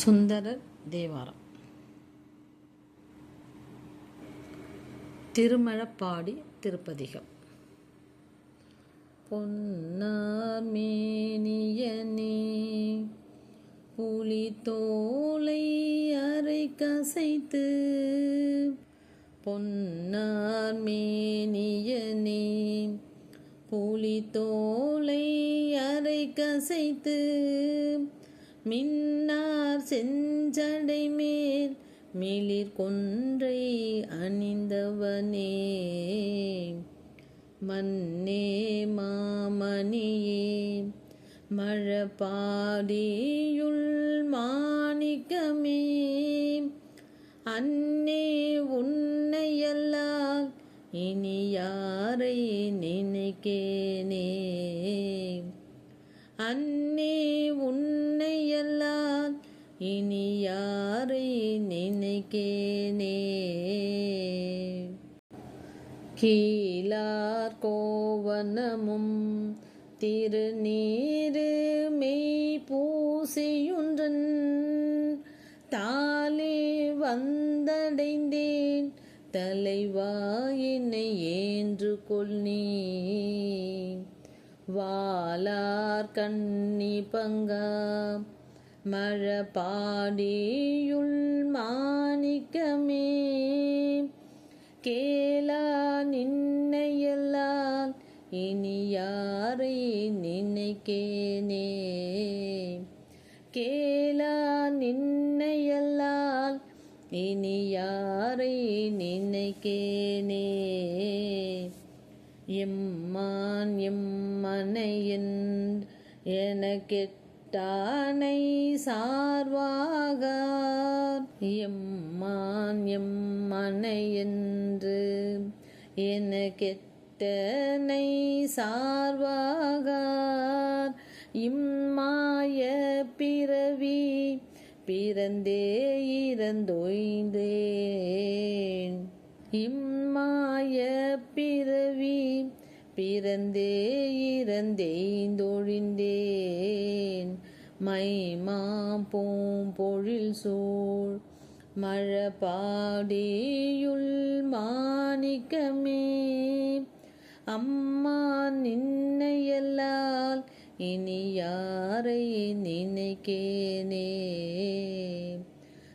சுந்தரர் தேவாரம். திருமழப்பாடி திருப்பதிகம். பொன்னார்மேனியனே புலி தோலை அரை கசைத்து பொன்னார்மேனியனே புலி தோலை அரை கசைத்து மின்னார் செஞ்சடை மேல் மிளிர் கொன்றை அணிந்தவனே. மன்னே மாமணியே மழபாடியுள் மாணிக்கமே. அன்னே உன்னையல்லால் இனி யாரை நினைக்கேனே? அன்னே உன்னையல்லால் இனி யாரை நினைக்கேனே? கீழார் கோவனமும் திருநீரு மெய் பூசியுன்றன். தாலே வந்தடைந்தேன் தலைவாயினை ஏன்று கொள் நீ வாலார் கண்ணி பங்கா மழபாடியுள் மாணிக்கமே. கேளா நின்னையெல்லாம் இனி யாரை நினைக்கேனே. கேளா நின்னையெல்லாம் இனி யாரை நினைக்கேனே. எம்மான் எம்மனையின் எனக்கெட்டானை சார்வாகார். எம்மான் எம்மனையென்று எனக்கெட்டனை சார்வாகார். இம்மாய பிறவி பிறந்தே இறந்தொய்ந்தேன். இம்மாய பிறவி பிறந்தே இறந்தேந்தொழிந்தேன் மைமா பூம்பொழில் சூழ் மழபாடியுள் மாணிக்கமே. அம்மா நின்னையல்லால் இனி யாரை நினைக்கேனே.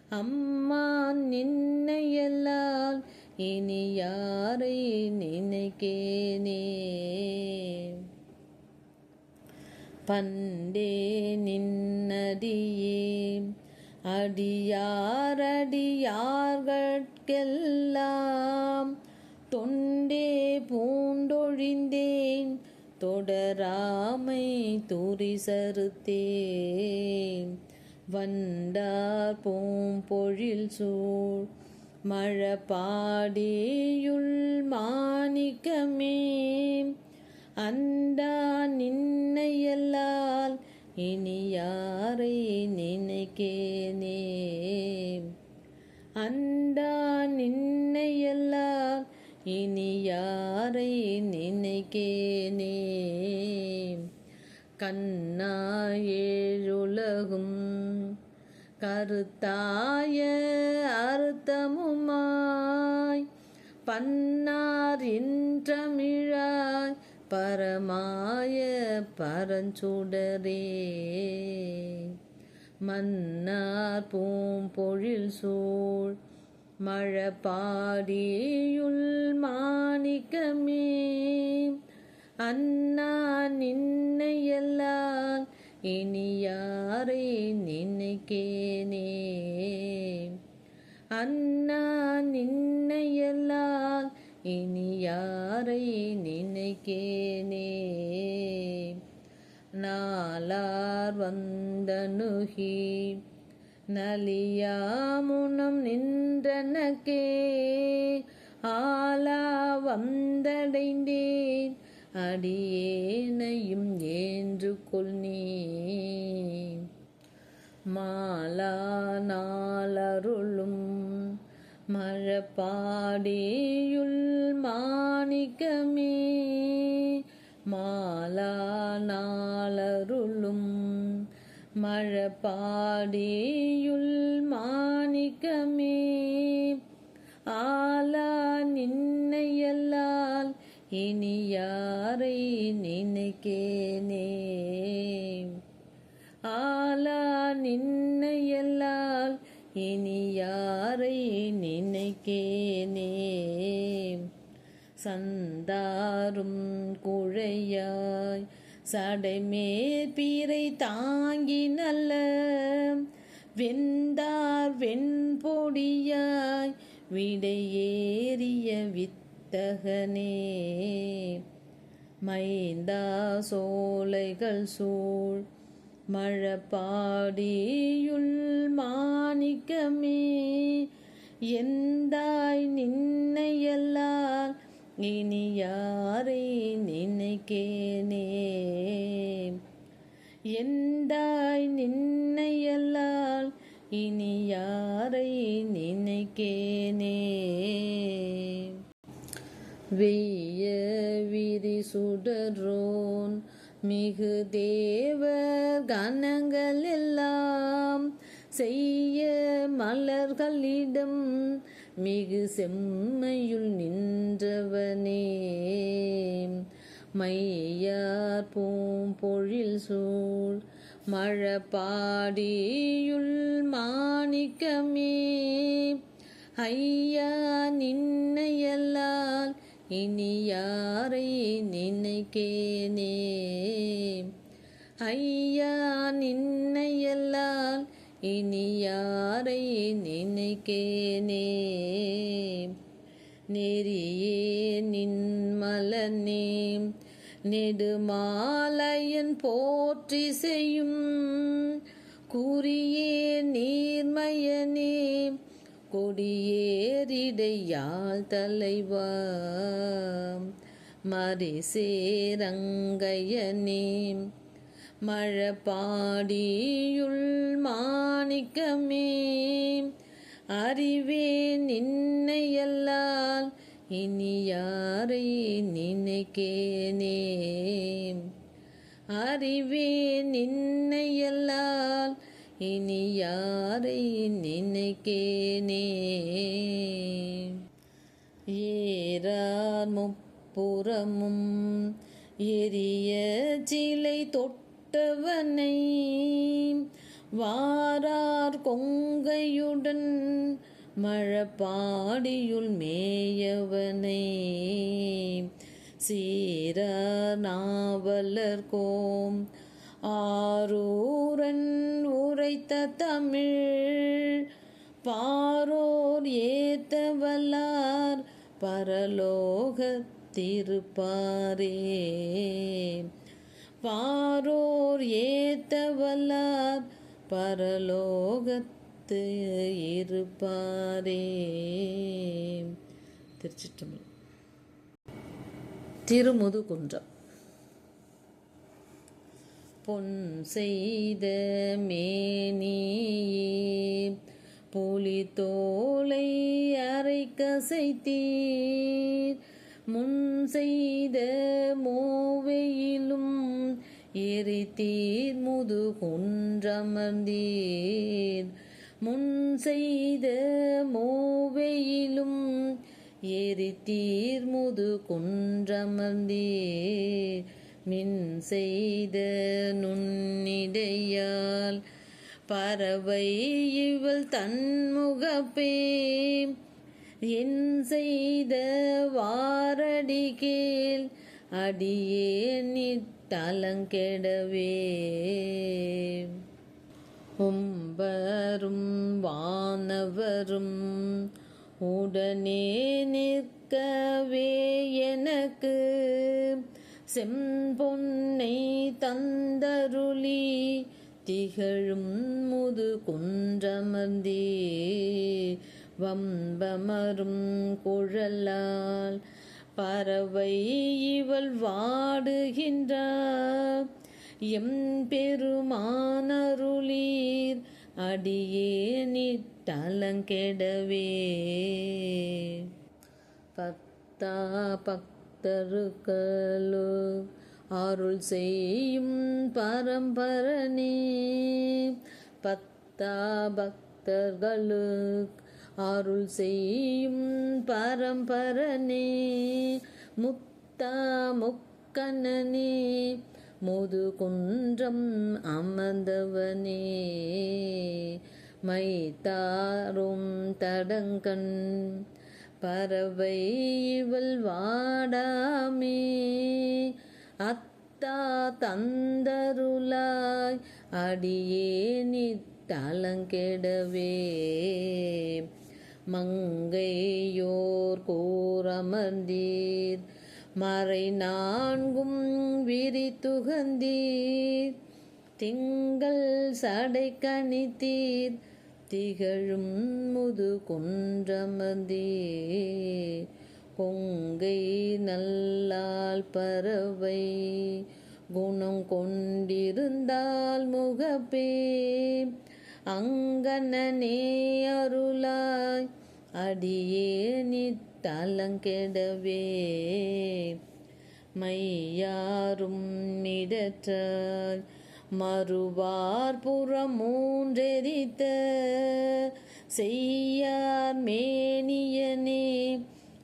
அம்மா நின்னையல்லால் இனி யாரை நினைக்கேனே? பண்டே நின்னடியே அடியாரடியார்கட்கெல்லாம் தொண்டே பூண்டொழிந்தேன் தொடராமை துரிசறுத்தேன். வண்டார் பூம்பொழில் சூழ் மழபாடியுள் மாணிக்கமே. அண்டா நின்னையல்லால் இனி யாரை நினைக்கேனே. அண்டா நின்னையல்லால் இனி யாரை நினைக்கேனே. கண்ணா ஏழுலகும் கருத்தாய அர்த்தமுமாய். பன்னார் இன்றமிழாய் பரமாய பரஞ்சுடரே. மன்னார் பூம்பொழில் சூழ் மழப்பாடியுள் மாணிக்கமே. அண்ணா நின்னையெல்லாம் இனி யாரை நினைக்கேனே? அண்ணா நின்னையெல்லாம் இனி யாரை நினைக்கேனே? நாளார் வந்தனுகி நலியாமுனம் நின்றனக்கே? ஆலா வந்தடைந்தேன் அடியேனையும் ஏன்று கொள் நீ மாலா நாளருளும் மழப்பாடியுள் மாணிக்கமே. மாலா நாளருளும் மழப்பாடியுள் மாணிக்கமே. ஆலா நின்னையல்லால் இனி யாரை நினைக்கேனே? ஆலா நின்னையல்லால் இனி யாரை நினைக்கேனே? சந்தாரும் குழையாய் சடைமேற் பீரை தாங்கி நல்ல வெந்தார் வெண்பொடியாய் விடையேறிய வித்தகனே மைந்தா சோலைகள் சூழ். மழப்பாடியுள் மாணிக்கமே. எந்தாய் நின்னையல்லால் இனி யாரை நினைக்கேனே? எந்தாய் நின்னையல்லால் இனி யாரை நினைக்கேனே? வெய்ய விரி சுடரோன் மிகு தேவர் கணங்கள் எல்லாம். செய்ய மலர்களிடம் மிகு செம்மையுள் நின்றவனே. மையார் பூம்பொழில் சூழ் மழப்பாடியுள் மாணிக்கமே. ஐயா நின்னையல்லால் இனி யாரை நினைக்கேனே? ஐயா நின்னையல்லால் இனி யாரை நினைக்கேனே? நெறியே நின்மலனே நெடுமாலையன் போற்றி செய்யும். குறியே நீர்மயனே கொடியேறிடையாள் தலைவா. மறிசேரங்கையனே மழப்பாடியுள் மாணிக்கமே. அறிவே நின்னையல்லால் இனி யாரை நினைக்கேனே. அறிவே நின்னையல்லால் இனி யாரை நினைக்கேனே? ஏறார் முப்புறமும் எரிய சிலை தொட்டவனை. வாரார் கொங்கையுடன் மழப்பாடியுள் மேயவனை. சீர நாவலர் கோம் ஆரூரன் உரைத்த தமிழ் பாரோர் ஏத்தவல்லார் பரலோகத்திருப்பாரே பாரோர் ஏத்தவல்லார் பரலோகத்து இருப்பாரே. திருச்சிற்றம்பலம். திருமுதுகுன்றம். பொன் செய்த மேனியே. புலி தோலை அரை கசைத்தீர் முன் செய்த மோவையிலும் எரித்தீர். முது குன்றமர்ந்தீர் முன் செய்த மோவையிலும் எரித்தீர். முது குன்றமர்ந்தீர் மின் செய்த நுண்ணிடையால் பறவை இவள் தன்முகப்பே. என் செய்த வாரடி கேள் அடியே நிட்டலங்கெடவே உம்பரும் வானவரும் உடனே நிற்கவே எனக்கு. செம்பொன்னை தந்தருளி திகழும் முது குன்றமர்ந்தே. வம்பமரும் குழலால் பறவை இவள் வாடுகின்றார் எம் பெருமானருளீர் அடியே நிட்டலங்கெடவே. பத்தா பக்தருக்களு அருள் செய்யும் பரம்பரணி பத்தா பக்தர்களுக்கு அருள் செய்யும் பரம்பரணி முத்தா முக்கணனி முது குன்றம் அமர்ந்தவனே. மைத்தாரும் தடங்கண் பறவை இவள் வாடாமே. அத்தா தந்தருளாய் அடியே நித்தலங்கெடவே மங்கையோர் கூறமர்ந்தீர். மறை நான்கும் விரி துகந்தீர். திங்கள் சடை கணித்தீர். திகழும் முது குன்றமதே கொங்கை நல்லால் பறவை. குணம் கொண்டிருந்தால் முகப்பே. அங்கனே அருளாய். அடியே நித்தலங்கெடவே மையாரும் மிடற்றாய். மறுவார் புறமூன்றெரித்த செய்யார் மேனியனே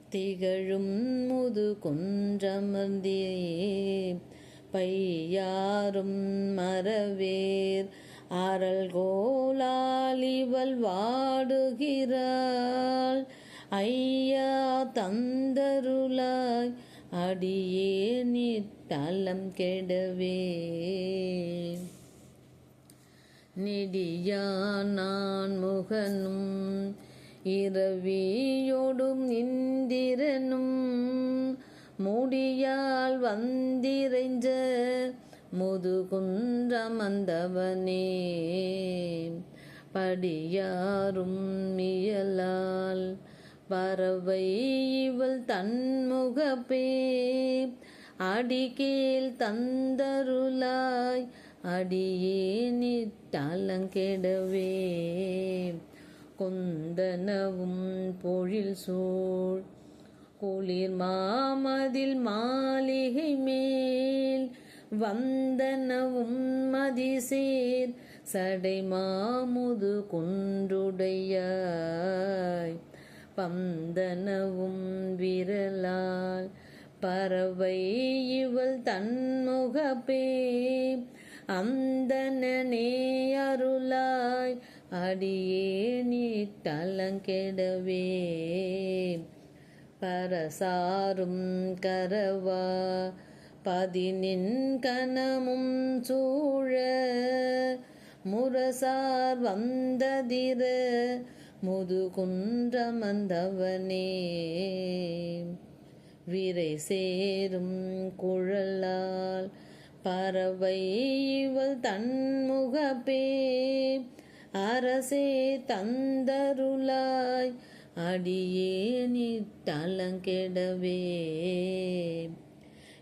திகழும் முது குன்றமர்ந்தே பையாரும் மரவேர் அறல் கோலாலிவள் வாடுகிறாள். ஐயா தந்தருளாய் அடியே நீ தளம் கெடவே. நெடியான் முகனும் இரவியோடும் இந்திரனும் முடியால் வந்திரைஞ்ச முதுகுன்றமந்தவனே படியாரும் மியலால் பறவை இவள் தன்முகப்பே. அடிகேல் தந்தருளாய் அடியே நிட்டலங்கெடவே கொந்தனவும் பொழில் சூழ் குளிர் மாமதில் மாளிகை மேல். வந்தனவும் மதிசேர் சடை மாமுது குன்றுடையாய். பந்தனவும் விரலால் பறவை இவள் தன்முகப்பே. அந்தனே அருளாய் அடியே நீட்டலங்கெடவே பரசாரும் கரவா பதினின் கனமும் சூழ. முரசார் வந்ததிர முதுகுன்றமந்தவனே விரை சேரும் குழலால் பறவை இவள் தன்முகப்பே. அரசே தந்தருளாய் அடியே நிட்டலங்கெடவே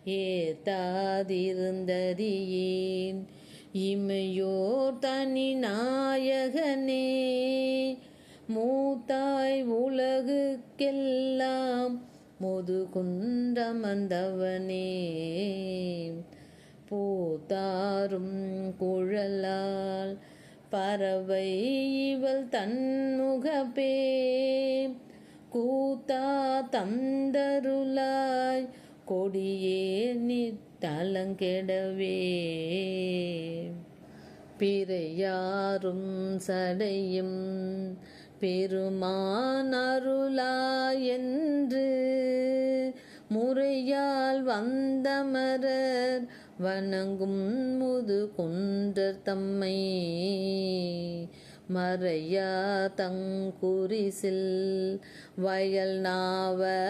ஏத்தாதிருந்தறியேன் இமையோர் தனி நாயகனே மூத்தாய் உலகுக்கெல்லாம் முதுகுன்றமந்தவனே பூத்தாரும் குழலால் பறவை இவள் தன்முகப்பே. கூத்தா தந்தருளாய் கொடியே நித்தலங்கெடவே பிறையாரும் சடையும் பெருமானருளாயென்று முறையால் வந்தமரர் வணங்கும் முது குன்றர் தம்மை மறையா தங்குரிசில் வயல் நாவலாரூரன்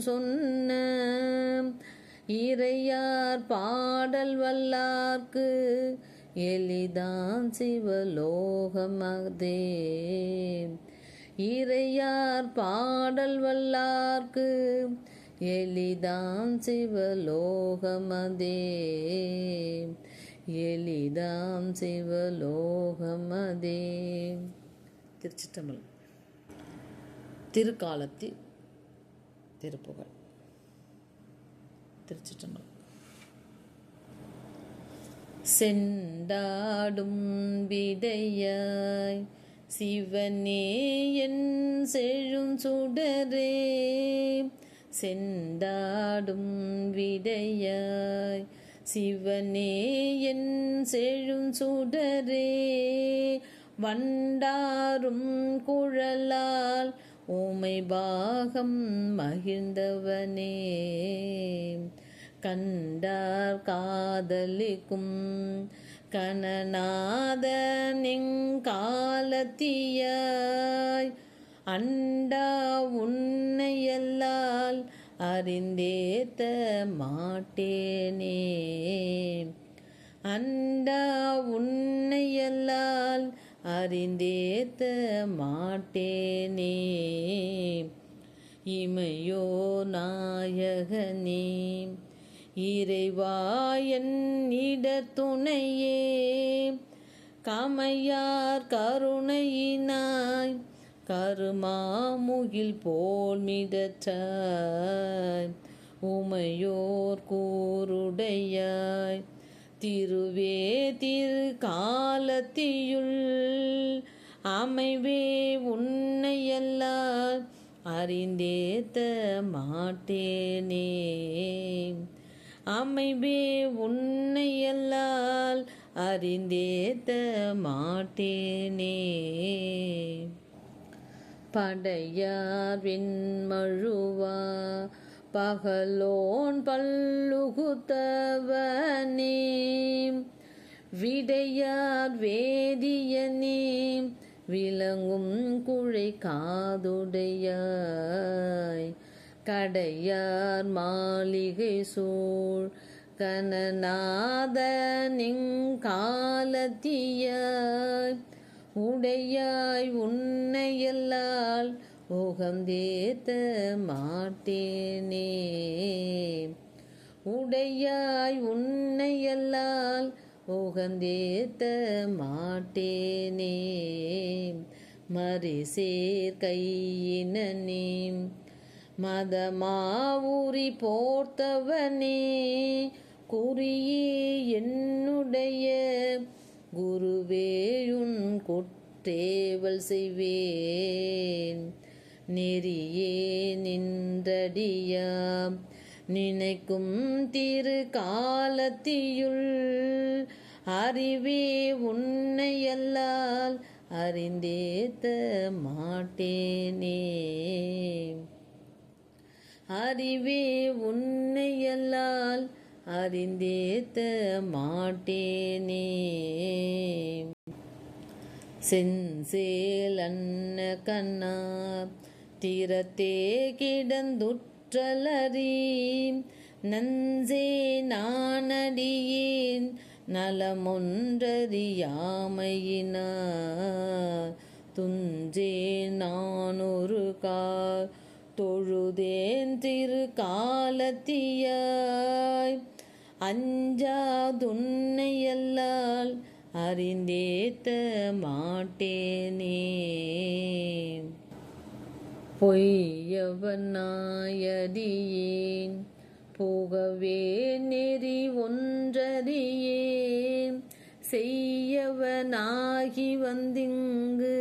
சொன்ன இறையார் பாடல் வல்லார்க்கு எளிதான் சிவலோகமதே. இறையார் பாடல் வல்லார்க்கு எளிதாம் சிவலோகமதே. எளிதாம் சிவலோகமதே. திருச்சிற்றம்பலம். திருக்காலத்தி திருப்புகழ். திருச்சிற்றம்பலம். செண்டாடும் விடையாய் சிவனே என் செழும் சுடரே செண்டாடும் விடையாய் சிவனே என் செழும் சுடரே வண்டாரும் குழலால் உமை பாகம் மகிழ்ந்தவனே. கண்டார் காதலிக்கும் கணநாதனிங்காலத்தியாய் அண்டா உன்னையல்லால் அறிந்தேத்த மாட்டேனே. அண்டா உன்னையல்லால் அறிந்தேத்த மாட்டேனே. இமையோ நாயகனே. இறைவா இறைவாயன் துணையே கமையார் கருணையினாய். கருமாமுகில் போல் மிடற்றாய் உமையோர் கூருடையாய். திருவே திரு காலத்தியுள் அமைவே உன்னையல்லால் அறிந்தேத்த மாட்டேனே. அமைவே உன்னையல்லால் அறிந்தேத்த மாட்டேனே. படையார் வெண்மழுவா பகலோன் பல்லுகுத்தவனே. விடையார் வேதியனே விளங்கும் குழை காதுடையாய். கடையார் மாளிகை சூழ். கனநாதனிங் கனநாதனிங்காலத்தியாய் உடையாய் உன்னையல்லால் உகந்தேத்த மாட்டேனே. உடையாய் உன்னையல்லால் உகந்தேத்த மாட்டேனே. மறிசேர் கையினே மதமாவுரி போர்த்தவனே குறியே என்னுடைய குருவேயுன் குற்றேவல் செய்வேன். நெறியே நின்றடியாம் நினைக்கும் திரு காலத்தியுள் அறிவே உன்னையல்லால் அறிந்தேத்த மாட்டேனே. அறிவே உன்னையல்லால் அறிந்தேத்த மாட்டேனே. செஞ்சேல் அன்ன கண்ணா திறத்தே கிடந்துற்றலறி நஞ்சே நானடியேன் நலமொன்றறியாமையினா துஞ்சே நானொரு கார் தொழுதேன் திரு காலத்தியாய் அஞ்சாதுன்னையல்லால் அறிந்தேத்த மாட்டேனே. பொய்யவனாயடியேன் போகவே நெறி ஒன்றறியேன் செய்யவனாகி வந்திங்கு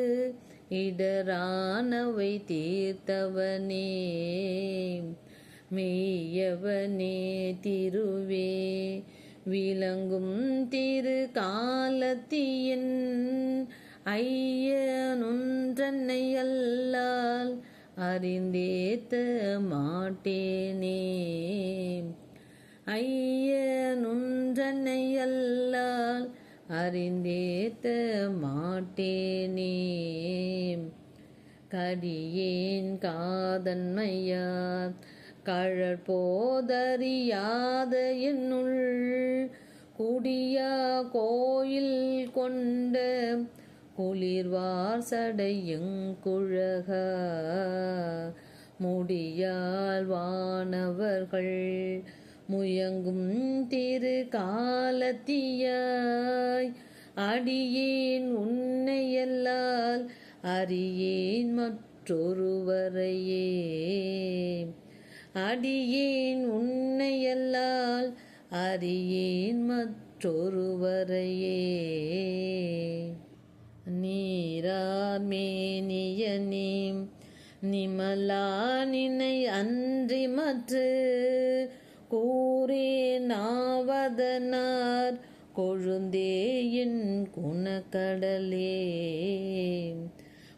இடரானவை தீர்த்தவனே மெய்யவனே திருவே விளங்கும் திரு காலத்தியன் ஐயனொன்றன்னை அல்லால் அறிந்தேத்த மாட்டேனே. ஐயனொன்றன்னை அல்லால் அறிந்தேத்த மாட்டேனே. கடியேன் காதன்மையார் கழற்போதறியாத என்னுள் குடியா கோயில் கொண்ட குளிர்வார் சடையுங்குழக முடியால் வானவர்கள் முயங்கும் திரு காலத்தியாய். அடியேன் உன்னையல்லால் அறியேன் மற்றொருவரையே. அடியேன் உன்னையல்லால் அறியேன் மற்றொருவரையே. நீரார் நிமலா நினை அன்றி மற்று. கூறினாவதனார் கொழுந்தேயின் குணக்கடலே.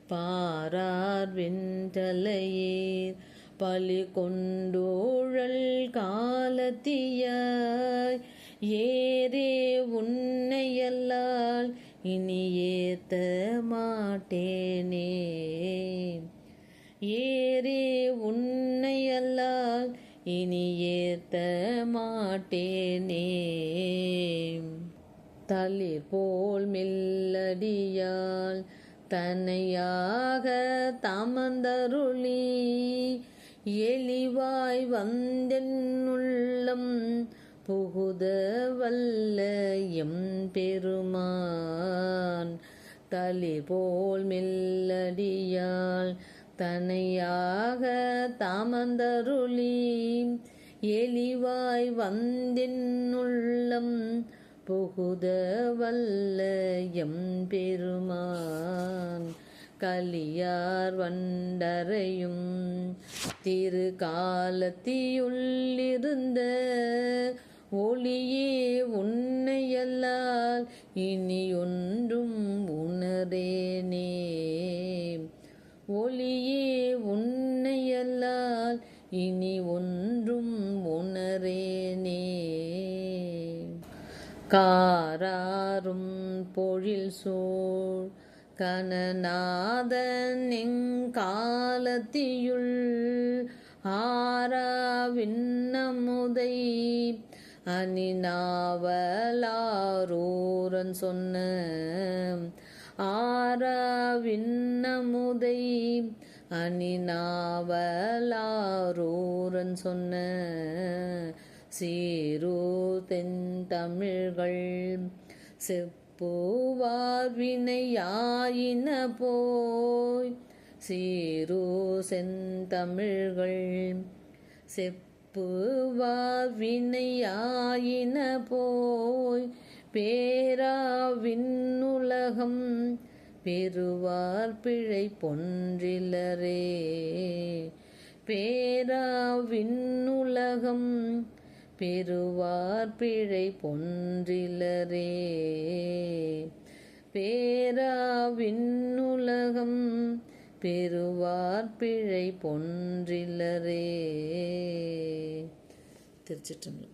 பாரார் வென்றலையேர் பலி கொண்டோழல் காலத்தியாய். ஏரே உன்னையல்லால் இனி ஏத்த மாட்டேனே. ஏரே உன்னையல்லால் இனி ஏத்த மாட்டேனே. தளிர் போல் மெல்லடியால் தன்னையாக தமந்தருளி எளிவாய் வந்தென் உள்ளம் புகுத வல்ல எம் பெருமான் தளி போல் மெல்லடியால் தனையாக தாமந்தருளி எளிவாய் வந்தென் புகுத வல்ல எம் பெருமான் கலியார் வண்டரையும் திரு காலத்தியுள்ளிருந்த ஒளியே உன்னையல்லால் இனி ஒன்றும் உணரேனே. இனி ஒன்றும் உணரேனே. காராரும் பொழில் சூழ் கணநாதன் எங்காலத்தியுள் ஆராவின்னமுதை அணிநாவலாரூரன் சொன்ன ஆராவின்னமுதை அணிநாவலாரூரன் சொன்ன சீரு தென்தமிழ்கள் செப்புவார் வினையாயின போய். சீரு செந்தமிழ்கள் செப்புவார் வினையாயின போய். பேராவின்னுலகம் பெறுவார் பிழை பொன்றிலரே. பேராவின்னுலகம் பெறுவார் பிழை பொன்றிலரே. பேராவின்னுலகம் பெறுவார் பிழை பொன்றிலரே. திருச்சிற்றம்பலம்.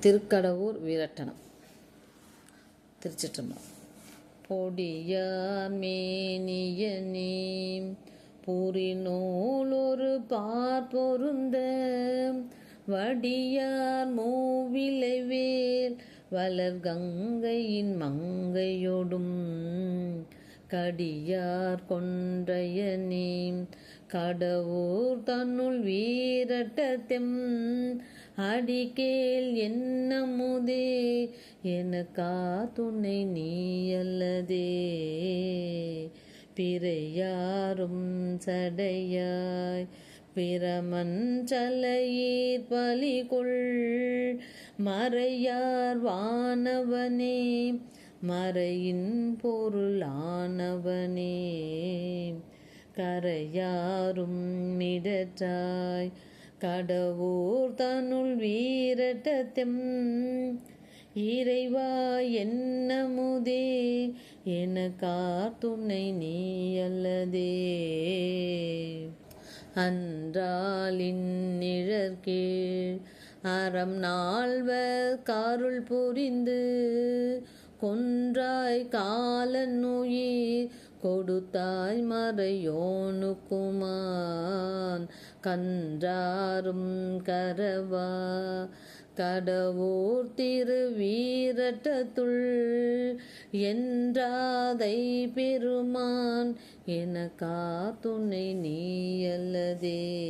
திருக்கடவூர் வீரட்டனம் திருச்சிற்றம்பலம். கொடியாமேனியனே மேனியனே புரிநூலொரு பார்ப்பொருந்த வடியார் மூவிலைவேல். வளர் கங்கையின் மங்கையொடும் கடியார் கொன்றையனே கடவுர் தன்னுள் வீரட்டத்தெம். அடிக்கேல் என்னமுதே எனக்கா துணை நீ அல்லதே. பிறையாரும் சடையாய். பிரமன் சலையீர் பலிகொள். மறையார் வானவனே. மறையின் பொருளானவனே கரையாரும் மிடற்றாய். கடவுர் தனுள் வீரட்டத்தெம். இறைவா என்னமுதே? என காத்துணை நீ அல்லதே அன்றாலின் நிழற்கீழ் அறம் நால்வர் காருள் புரிந்து. கொன்றாய் காலன் உயிர் கொடுத்தாய் மறையோனுக்குமான் கன்றாரும் கரவா. கடவுர் திருவீரட்டத்துள். என்றாதை பெருமான் என காத்துணை நீயல்லதே.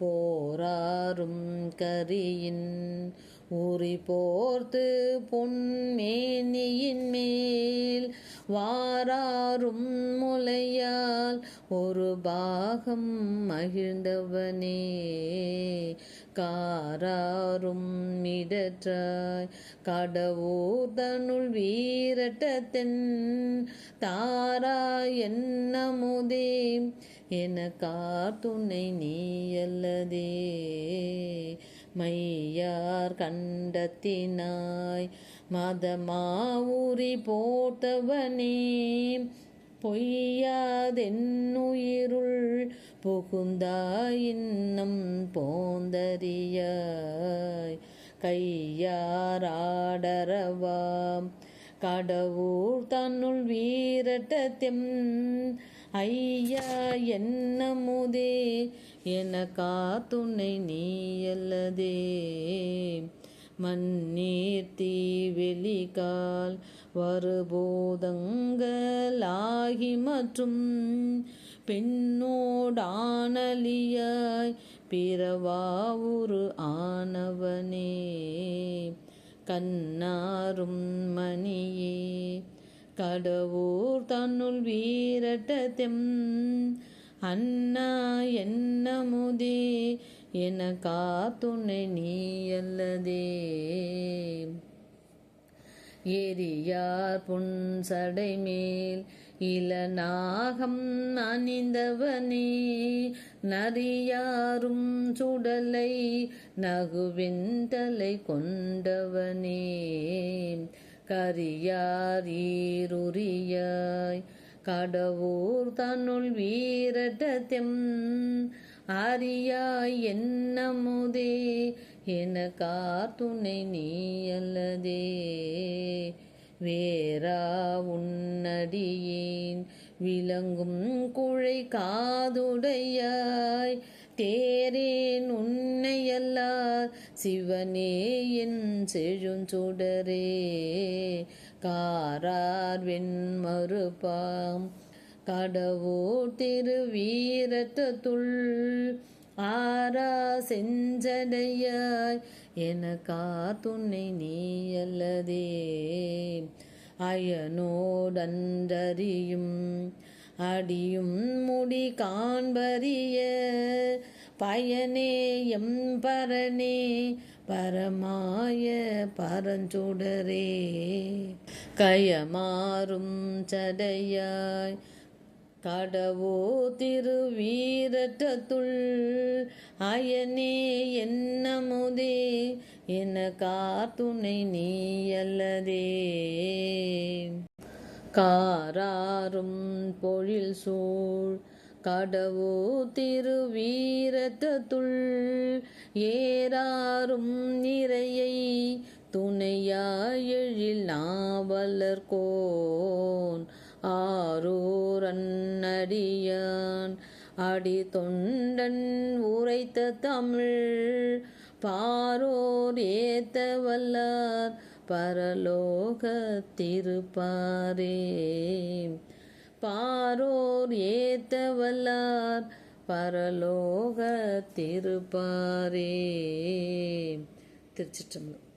போராறும் கரியின் உரி போர்த்து பொன்மேனியின் மேல் வாராரும் முலையால் ஒரு பாகம் மகிழ்ந்தவனே. காராரும் இடற்றாய் கடவுர் தனுள் வீரட்டத்தென் தாரா என்னமுதே என காத்துணை நீ அல்லதே மையார் கண்டத்தினாய். மதமாவுரி போட்டவனே பொய்யாதென்னுயிருள் புகுந்தாயின்னம் போந்தறியாய். கையாராடரவாம். கடவுள் தன்னுள் வீரட்டத்தெம் ஐயா என்னமுதே என காத்துணை நீயல்லதே. மண்ணீர் தீவெளிகால் வருபோதங்களாகி மற்றும் பெண்ணோடானலியாய் பிறவாவுரு ஆனவனே. கண்ணாரும் மணியே கடவுர் தன்னுள் வீரட்டத்தெம். அண்ணா என்னமுதே என காத்துணை நீயல்லதே. எரியார் புன்சடை மேல் இளநாகம் அணிந்தவனே. நரியாரும் சுடலை நகுவிந்தலை கொண்டவனே. கரியார் ஈருரியாய் கடவுர் தன்னுள் வீரட்டத்தெம் அறியாய் என்னமுதே. என காத்துணை நீயல்லதே. வேறா உன்னடியேன். விளங்கும் குழை காதுடையாய். தேரேன் உன்னையல்லார் சிவனே என் செழுஞ்சுடரே. காரார் வெண்மறுப்பாம் கடவுர் திருவீரத்துள் ஆரா செஞ்சடையாய் என காத்துணை நீயல்லதே. அயனோடன்றறியும் அடியும் முடி காண்பறிய பயனே எம் பரனே பரமாய பரஞ்சுடரே. கயமாறும் சடையாய் கடவோ திருவீரட்டத்துள் அயனே என்னமுதே என காத்துணை நீயல்லதே. காராரும் பொழில் சூழ் கடவோ திருவீரத்துள் ஏறாரும் நிறையை துணையாயெழில் நாவலர்கோன் ஆரூரன்னடியான் அடி தொண்டன் உரைத்த தமிழ் பாரோர் ஏத்த வல்லார் பரலோக திருப்பாரே பாரோர் ஏத்தவல்லார் பரலோக திருப்பாரே திருச்சிற்றம்பலம்.